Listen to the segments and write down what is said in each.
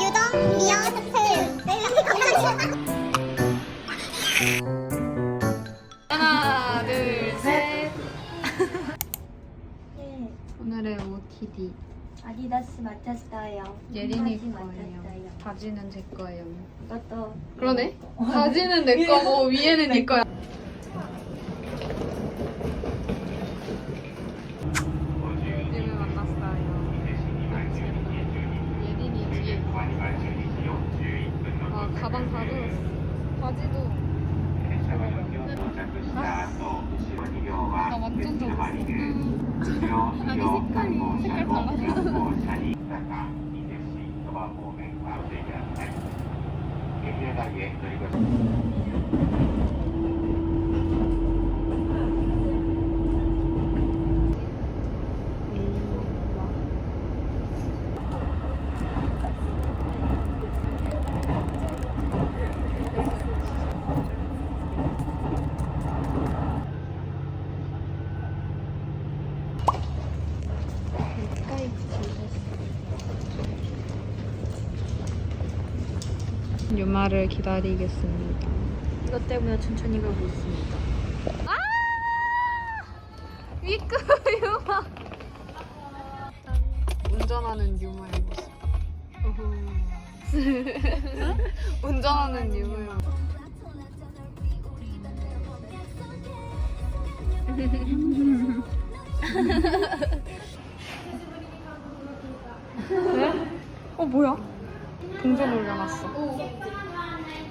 유동, 미연, 세윤. 하나, 둘, 셋. 오늘의 OTD. 아디다스 맞췄어요. 예린이 거예요. 바지는 제 거예요. 이것도 그러네? 바지는 내 거고 위에는 네 거야. 님을 만났어요. 예린이 뒤에 있고. 아, 다 들었어. 바지도. 나 완전 적었어. 아니, 색깔이, 색깔 달라서. 유마를 기다리겠습니다. 이것 때문에 천천히 가고 있습니다. 위크 유마. 운전하는 유마의 모습. 운전하는 유마의 모습. 네? 어 뭐야? 동전 올려놨어.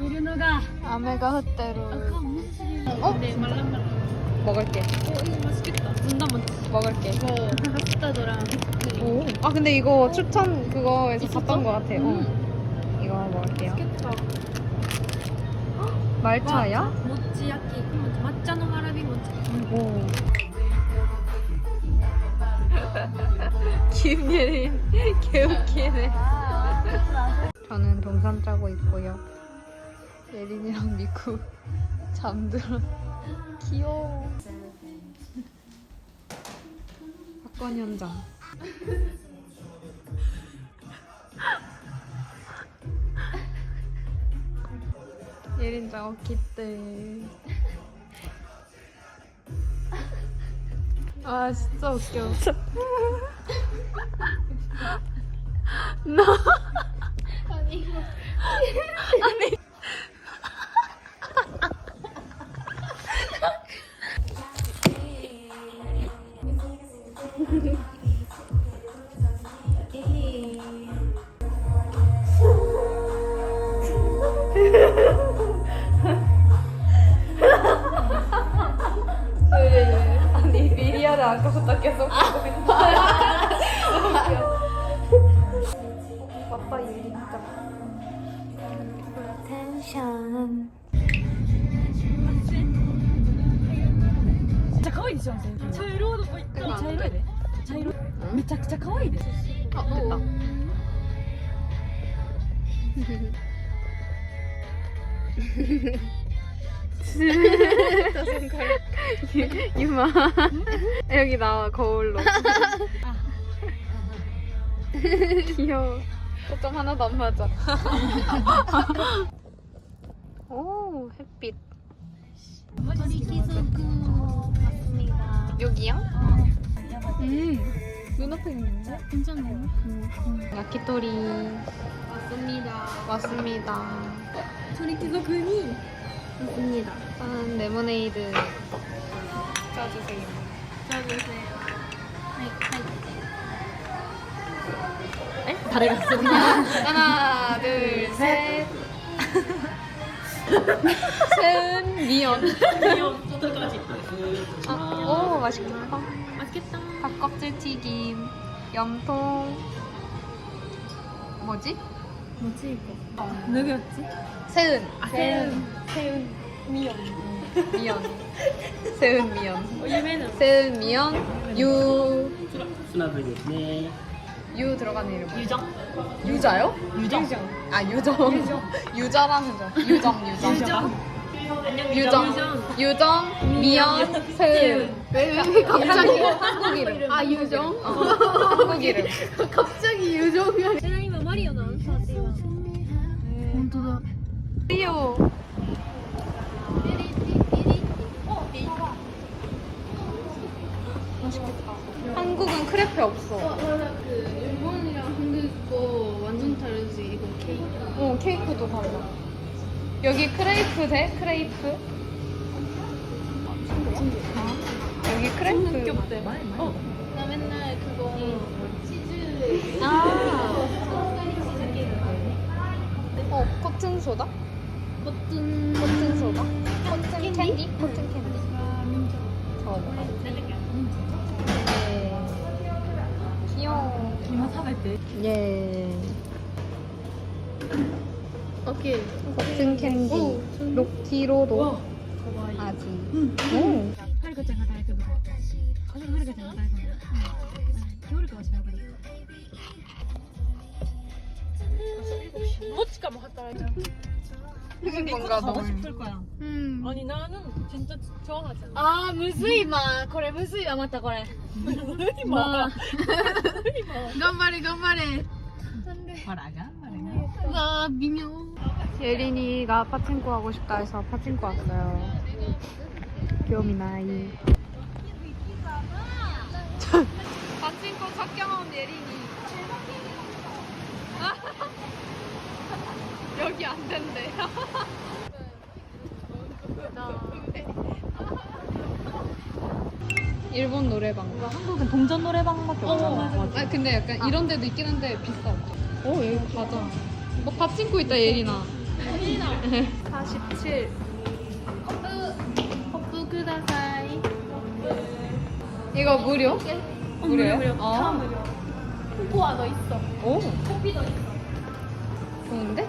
우르노가雨が 헛대로 아까 무슨 소리야? 어? 네 말랑말랑. 먹을게 어 이거 맛있겠다. 분단 먼저. 먹을게 이거 핫다더랑. 오. 아 근데 이거 어. 추천 그거에서 샀던 것 같아요 어. 이거 먹을게요 맛있겠다. 말차야? 모찌야끼. 그럼 맛짜노 마라비 모찌. 김예린 개웃기네 저는 동산 짜고 있고요 예린이랑 미쿠 잠들어. 귀여워. 사건 현장. 예린 작업기 때. 아 진짜 웃겨. 이거 아니 아니 미리아를 아까부터 계속 보고 있는 맞다 유리니까 텐션 めっちゃ可愛いでしょ先生茶色どこ行ったら茶色やで茶色めちゃくちゃ可愛いです 유- 유마. 여기 나와 거울로. 귀여워. 초점 하나도 안 맞아. 오 햇빛. 여기야? 음. 눈앞에 있는데? 괜찮아요. 야키토리. 맞습니다. 왔습니다. 소리 기zo군이 좋습니다. 저는 레모네이드 짜주세요. 짜주세요. 네, 네. 에? 다리 갔어. 하나, 둘, 셋. 세은, 미연. 미연, 저까지. 아, 오, 맛있겠다. 맛있겠다. 닭껍질 튀김, 염통. 뭐지? 뭐지 이거? 아, 누구였지? 세은. 아, 세은. 세은. 미연. 미연. 세은 미연. 어, 유명은. 세은 미연. 유. 수납을 네. 유 들어가는 이름. 유정. 유자요? 유정. 아 유정. 유정. 유자라는 점. 유정 유정. 유정. 유정. 유정. 미연. 세은. 왜, 왜 갑자기 한국 이름? 아 유정. 어. 한국 이름. 갑자기 유정이. 한국은 크레페 없어. 일본이랑 한국 거 완전 다르지 이거 케이크 어, 케이크도 달라. 여기 크레이프 돼? 크레이프? 여기 크레이프. 어. 나 맨날 그거 치즈 아. 어, 코튼 소다? 버튼 코튼 소다? 코튼 캔디? 코튼 캔디. 저거 먹어. 예. 귀여워. 기만 사갈 때. 예. 오케이. 같은 캔디. 녹티로도 아지. 오. 모찌가 뭐 갔다 와야 丈夫あでもはるかちゃんが大丈夫うん夜かもしれないけど 모치카모 하다라자 뭔가 가고 너무. 싶을 거야. 음. 아니 나는 진짜 좋아하잖아. 아 무수이마これムズいわまたこれ 마. 頑張れ頑張れ 말아가 말아가. うわー微妙 예린이가 파친코 하고 싶다 해서 파친코 왔어요. 귀요미 나이. 파친코 첫 경험 예린이. 여기 안 된대요. 일본 노래방. 한국은 동전 노래방밖에 없잖아. 어, 아 근데 약간 이런 데도 있긴 한데 비싸. 오 여기 맞아. 뭐밥 친고 있다 예린아. 예린아. 47. 허브 그다사이. 이거 무료? 어, 어 무료요? 무료. 아. 다 무료. 코코아 더 있어. 오. 커피 더 있어. 좋은데?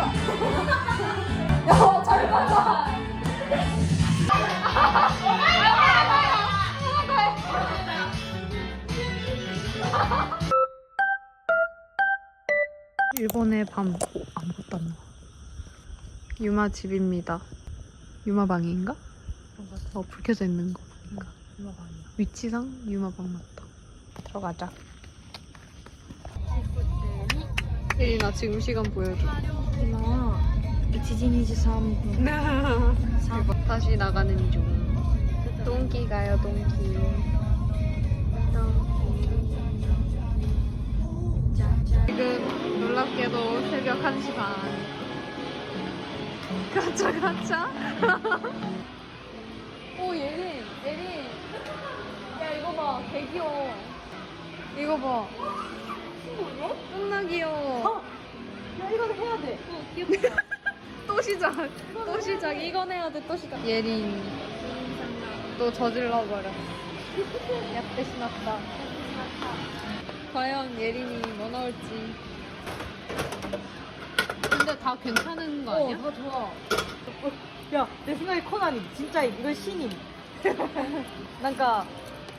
비민대 군. 일본의 밤. 오, 아무것도 안 나와. 유마 집입니다. 유마 방인가? 어, 불 켜져 있는 거 보니까. 위치상 유마 방 맞다. 들어가자. 예린아 지금 시간 보여줘. 나 지진이지 3분. 다시 나가는 중. 똥기 가요 똥기 지금 놀랍게도 새벽 1시 반. 가자 가자. 오 예린 예린. 야 이거 봐 개귀여워. 이거 봐. 뭐죠? 존나 귀여워. 어! 야, 이건 해야 돼. 어, 귀엽다. 또 시작. 또 시작. 이건 해야 돼. 또 시작. 예린. 또 저질러버려. 약대 신났다. 과연 예린이 뭐 나올지. 근데 다 괜찮은 거 아니야? 어, 다 좋아. 어, 야, 내 생각에 코난이 진짜 이건 신임. 난가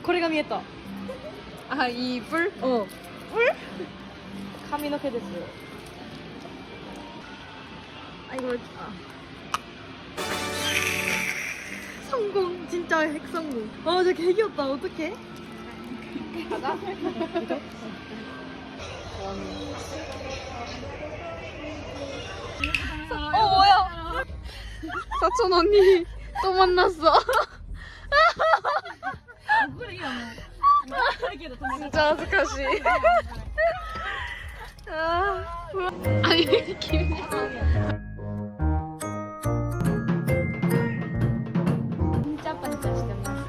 코레가미 했다. 아, 이 뿔? 어. ん。髪の毛です。 아, 이거, 아. 성공. 진짜 핵성공. 아, 저 개 귀엽다. 어떡해? 가자. 어, 뭐야? 사촌 언니 또 만났어. 진짜 어떡하지? 아니 김. 진짜 반짝시켰나?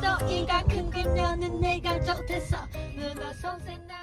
또 이가 큰 그녀는 내가 좋댔어 누가 손센 나.